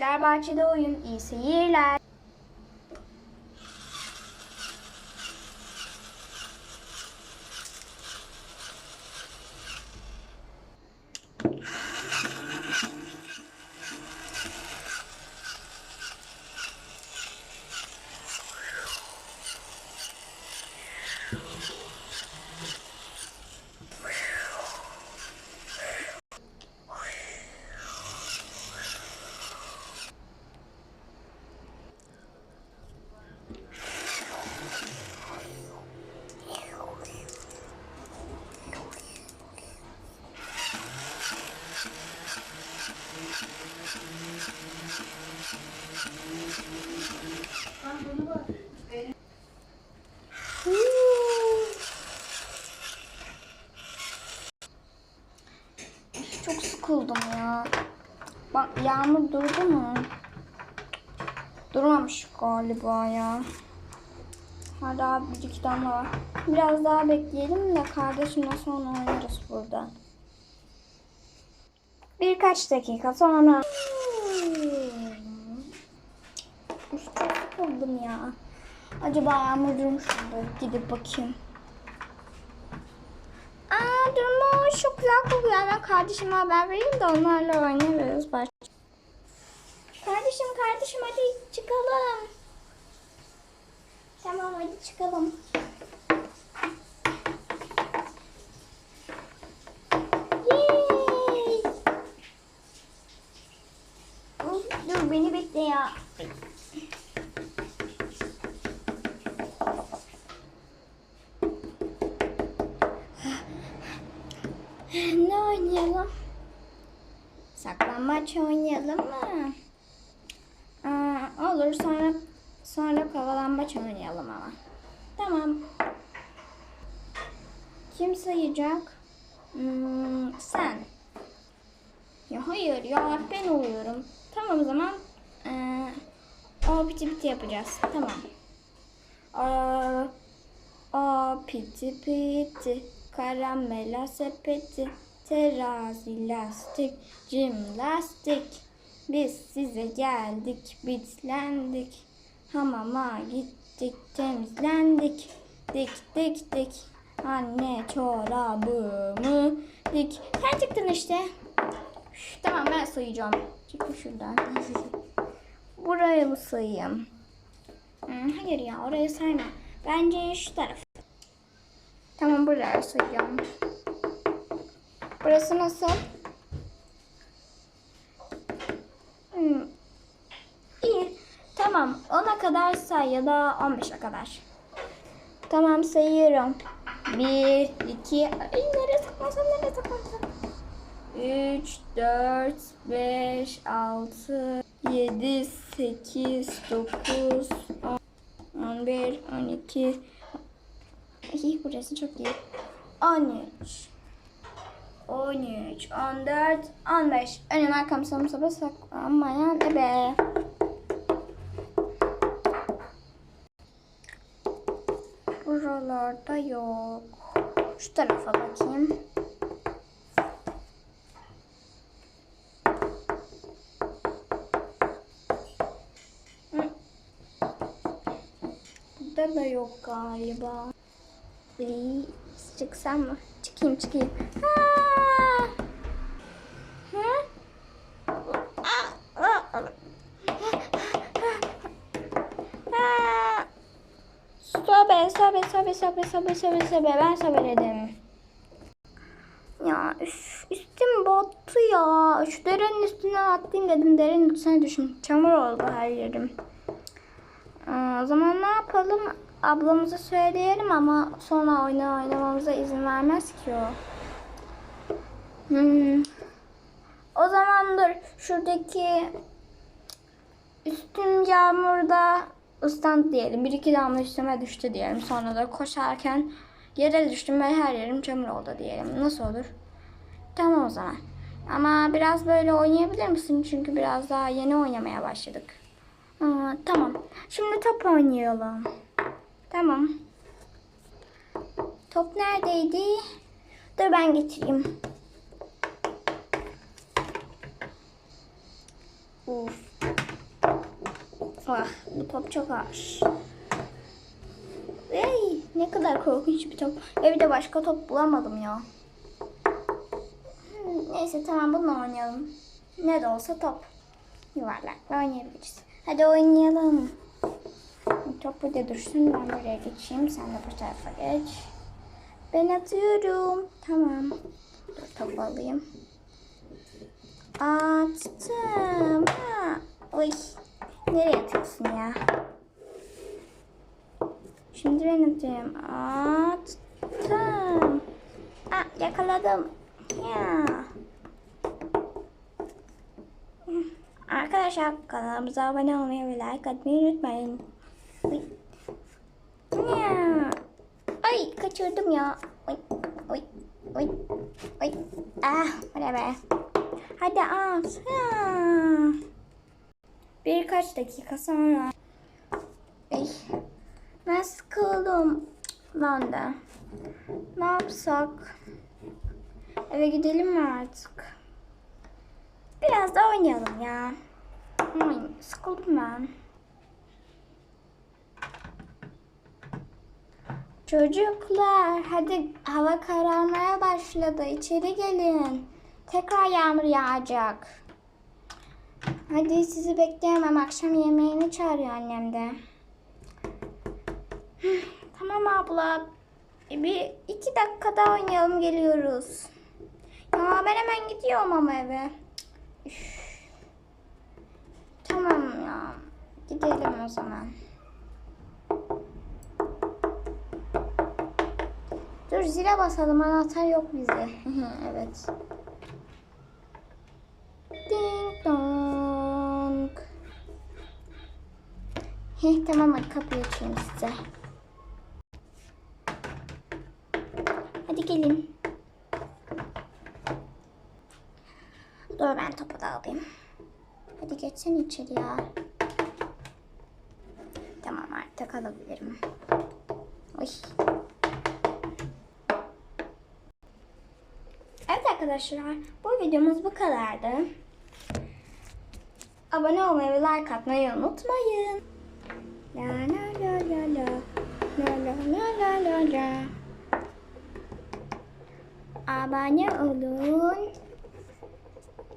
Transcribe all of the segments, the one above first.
Bahçede oyun, iyi seyirler. Çok sıkıldım ya. Bak yağmur durdu mu? Durmamış galiba ya. Hala bir iki tane var. Biraz daha bekleyelim de kardeşimle sonra oynarız burada. Birkaç dakika sonra. Sıkıldım ya. Acaba yağmur durmuş mu? Gidip bakayım. Aa durmuş. Çok güzel kokuyor. Ben kardeşime haber vereyim de onlarla oynarız. Baş. Kardeşim kardeşim hadi çıkalım. Tamam hadi çıkalım. Dur beni bekle ya. Oynayalım? Saklambaç oynayalım mı? Aa, olur sonra sonra kovalambaç oynayalım ama. Tamam. Kim sayacak? Hmm, sen. Ya hayır ya ben oluyorum. Tamam o zaman ee, o piti piti yapacağız. Tamam. Aa, o piti piti karamela sepeti terazi lastik cimnastik biz size geldik bitlendik. Hamama gittik temizlendik. Dik dik dik. Anne çorabımı dik. Sen çıktın işte. Üf, tamam ben sayacağım. Çıkın şuradan. Buraya mı sayayım? Hmm, hayır ya orayı sayma. Bence şu taraf. Tamam buraya sayacağım. Burası nasıl? Hmm. İyi. Tamam. 10'a kadar say ya da 15'e kadar. Tamam sayıyorum. 1, 2, ay nereye saklasam nereye saklasam? 3, 4, 5, 6, 7, 8, 9, 10, 11, 12, İyi burası çok iyi. 13 13 14 15 Önüm arkam sağım sola saklanmayan ebe. Buralarda yok. Şu tarafa bakayım. Burada da yok galiba. Please. Çıksam mı? Çıkayım çıkayım. Aa! Hı? Aa! Aa! Aa! Sobe, sobe, sobe, sobe, sobe, sobe. Ben sobeledim. Ya üf, üstüm battı ya. Şu derenin üstüne atlayayım dedim. Derenin üstüne düşün. Çamur oldu her yerim. Aa, o zaman ne yapalım? Ablamıza söyleyelim ama sonra oyunu oynamamıza izin vermez ki o. Hmm. O zaman dur şuradaki üstüm yağmurda ıslandı diyelim. Bir iki damla üstüme düştü diyelim. Sonra da koşarken yere düştüm ve her yerim çamur oldu diyelim. Nasıl olur? Tamam o zaman. Ama biraz böyle oynayabilir misin? Çünkü biraz daha yeni oynamaya başladık. Aa, tamam. Şimdi top oynayalım. Tamam. Top neredeydi? Dur ben getireyim. Uf. Ah, bu top çok ağır. Ey, ne kadar korkunç bir top. Evde başka top bulamadım ya. Hmm, Neyse tamam bununla oynayalım. Ne de olsa top. Yuvarlakla oynayabiliriz. Hadi oynayalım. Top burada dursun. Ben buraya geçeyim. Sen de bu tarafa geç. Ben atıyorum. Tamam. Dur topu alayım. Attım. Ha. Oy. Nereye atıyorsun ya? Şimdi ben atayım. Attım. Aa, yakaladım. Ya. Arkadaşlar kanalımıza abone olmayı ve like atmayı unutmayın. Ya. Ay kaçırdım ya. Oy. Oy. Oy. Oy. Ah buraya be. Hadi at. Ya. Birkaç dakika sonra. Ay. Ben sıkıldım. Ben de. Ne yapsak? Eve gidelim mi artık? Biraz da oynayalım ya. Ay, sıkıldım ben. Çocuklar hadi hava kararmaya başladı. İçeri gelin. Tekrar yağmur yağacak. Hadi sizi bekleyemem. Akşam yemeğini çağırıyor annem de. Tamam abla. E, Bir iki dakika daha oynayalım geliyoruz. Ya ben hemen gidiyorum ama eve. Üf. Tamam ya. Gidelim o zaman. Dur zile basalım anahtar yok bizde. evet. Ding Heh, tamam hadi kapıyı açayım size. Hadi gelin. Dur ben topu da alayım. Hadi geçsene içeri ya. Tamam artık alabilirim. Oy. Evet arkadaşlar bu videomuz bu kadardı. Abone olmayı ve like atmayı unutmayın. La la la la la. La la la la la la. Abone olun.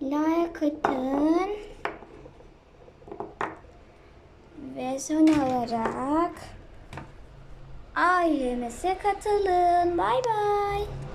Like atın. Ve son olarak ailemize katılın. Bay bay.